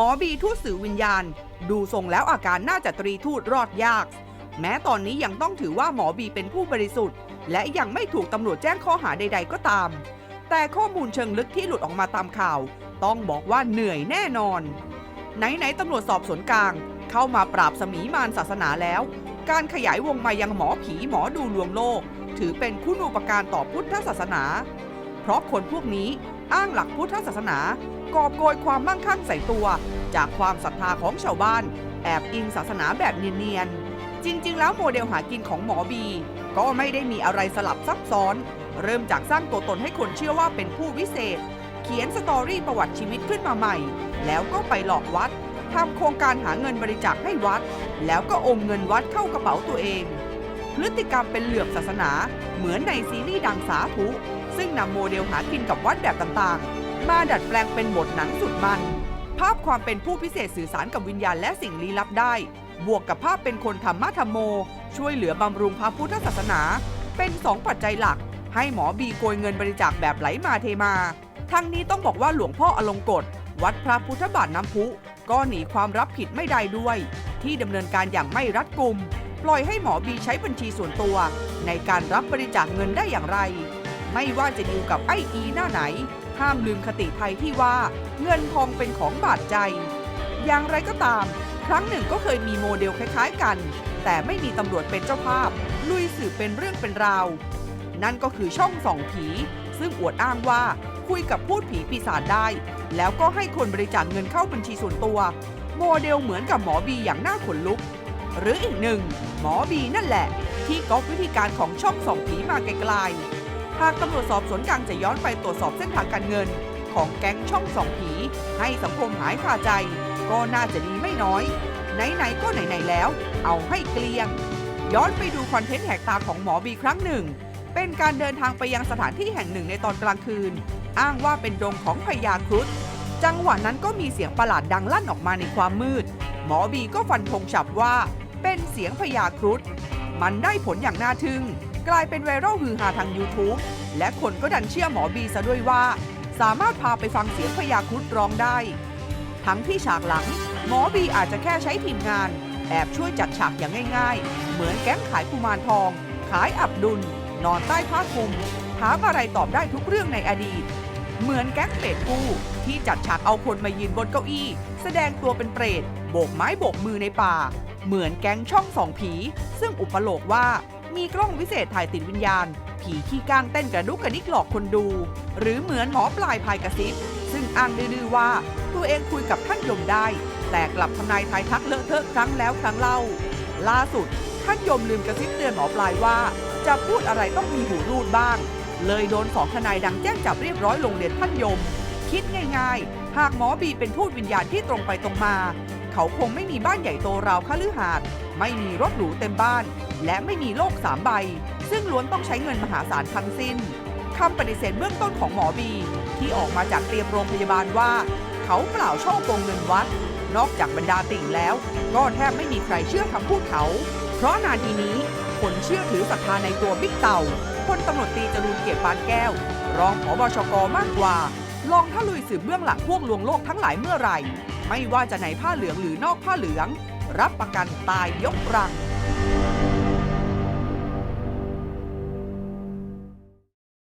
หมอบีทูตสื่อวิญญาณ ดูทรงแล้วอาการน่าจะตรีทูตรอดยาก แม้ตอนนี้ยังต้องถือว่าหมอบีเป็นผู้บริสุทธิ์ และยังไม่ถูกตำรวจแจ้งข้อหาใด ๆ ก็ตาม แต่ข้อมูลเชิงลึกที่หลุดออกมาตามข่าว ต้องบอกว่าเหนื่อยแน่นอน ไหนๆตำรวจสอบสวนกลาง เข้ามาปราบสมีมารศาสนาแล้ว การขยายวงมายังหมอผีหมอดูลวงโลก ถือเป็นคุณูปการต่อพุทธศาสนา เพราะคนพวกนี้อ้างหลักพุทธศาสนากอบโกยความมั่งคั่งใส่ตัว จากความศรัทธาของชาวบ้าน แอบอิงศาสนาแบบเนียนๆ จริงๆ แล้วโมเดลหากินของหมอบี ก็ไม่ได้มีอะไรสลับซับซ้อน เริ่มจากสร้างตัวตนให้คนเชื่อว่าเป็นผู้วิเศษ เขียนสตอรี่ประวัติชีวิตขึ้นมาใหม่ แล้วก็ไปหลอกวัดทำโครงการหาเงินบริจาคให้วัด แล้วก็อมเงินวัดเข้ากระเป๋าตัวเอง พฤติกรรมเป็นเหลือบศาสนา เหมือนในซีรีส์ดังสาธุซึ่งนำโมเดลหากินกับวัดแบบต่างๆ มาดัดแปลงเป็นบทหนังสุดมัน ภาพความเป็นผู้พิเศษสื่อสารกับวิญญาณและสิ่งลี้ลับได้ บวกกับภาพเป็นคนธรรมะธรรมโม ช่วยเหลือบำรุงพระพุทธศาสนา เป็นสองปัจจัยหลัก ให้หมอบีโกยเงินบริจาคแบบไหลมาเทมา ทั้งนี้ต้องบอกว่าหลวงพ่ออลงกฎวัดพระพุทธบาทน้ำพุ ก็หนีความรับผิดไม่ได้ด้วย ที่ดำเนินการอย่างไม่รัดกุม ปล่อยให้หมอบีใช้บัญชีส่วนตัว ในการรับบริจาคเงินได้อย่างไร ไม่ว่าจะดีลกับไอ้อีหน้าไหน ห้ามลืมคติไทยที่ว่าเงินทองเป็นของบาดใจ อย่างไรก็ตาม ครั้งหนึ่งก็เคยมีโมเดลคล้ายๆกัน แต่ไม่มีตำรวจเป็นเจ้าภาพ ลุยสืบเป็นเรื่องเป็นราว นั่นก็คือช่องส่องผี ซึ่งอวดอ้างว่าคุยกับพูดผีปีศาจได้ แล้วก็ให้คนบริจาคเงินเข้าบัญชีส่วนตัว โมเดลเหมือนกับหมอบีอย่างน่าขนลุก หรืออีกหนึ่ง หมอบีนั่นแหละ ที่ก๊อปวิธีการของช่องส่องผีมาไกลๆ หากตำรวจสอบสวนกลางจะย้อนไปตรวจสอบเส้นทางการเงิน ของแก๊งช่องสองผี ให้สังคมหายคาใจ ก็น่าจะดีไม่น้อย ไหนๆก็ไหนๆแล้ว เอาให้เกลียง ย้อนไปดูคอนเทนต์แหกตาของหมอบีครั้งหนึ่ง เป็นการเดินทางไปยังสถานที่แห่งหนึ่งในตอนกลางคืน อ้างว่าเป็นดงของพญาครุฑจังหวะนั้นก็มีเสียงประหลาดดังลั่นออกมาในความมืด หมอบีก็ฟันธงฉับว่า เป็นเสียงพญาครุฑมันได้ผลอย่างน่าทึ่ง กลายเป็นไวรัลฮือฮาทาง YouTube และคนก็ดันเชื่อหมอบีซะด้วยว่า สามารถพาไปฟังเสียงพญาครุฑร้องได้ ทั้งที่ฉากหลัง หมอบีอาจจะแค่ใช้ทีมงาน แอบช่วยจัดฉากอย่างง่าย ๆ เหมือนแก๊งขายกุมารทอง ขายอับดุล นอนใต้ผ้าคลุมถามอะไรตอบได้ทุกเรื่องในอดีต เหมือนแก๊งเปรตกู้ที่จัดฉากเอาคนมายืนบนเก้าอี้ แสดงตัวเป็นเปรตโบกไม้โบกมือในป่า เหมือนแก๊งช่องสองผี ซึ่งอุปโลกว่า มีกล้องวิเศษถ่ายติดวิญญาณ ผีขี้ก้างเต้นกระดุกกระดิกหลอกคนดู หรือเหมือนหมอปลายพายกระซิบ ซึ่งอ้างดื้อว่า ตัวเองคุยกับท่านยมได้ แต่กลับทำนายทายทักเลอะเทอะครั้งแล้วครั้งเล่า ล่าสุดท่านยมลืมกระซิบเตือนหมอปลายว่า จะพูดอะไรต้องมีหูรูดบ้าง เลยโดนสองทนายดังแจ้งจับเรียบร้อยลงเรียนท่านยม คิดง่ายๆ หากหมอบีเป็นทูตวิญญาณที่ตรงไปตรงมา เขาคงไม่มีบ้านใหญ่โตราวคฤหาสน์ไม่มีรถหรูเต็มบ้าน และไม่มีโลกสามใบ ซึ่งล้วนต้องใช้เงินมหาศาลทั้งสิ้นคำปฏิเสธเบื้องต้นของหมอบี ที่ออกมาจากเตรียมโรงพยาบาลว่า เขาเปล่าช่อโกงเงินวัด นอกจากบรรดาติ่งแล้ว ก็แทบไม่มีใครเชื่อคำพูดเขา เพราะนาทีนี้คนเชื่อถือศรัทธาในตัวบิ๊กเต่าพลตำรวจตรีจรูนเกียรติปานแก้ว รองผบชกมากกว่า ลองถ้าลุยสืบเบื้องหลังพวกลวงโลกทั้งหลายเมื่อไหร่ ไม่ว่าจะในผ้าเหลืองหรือนอกผ้าเหลือง รับประกันตายยกรัง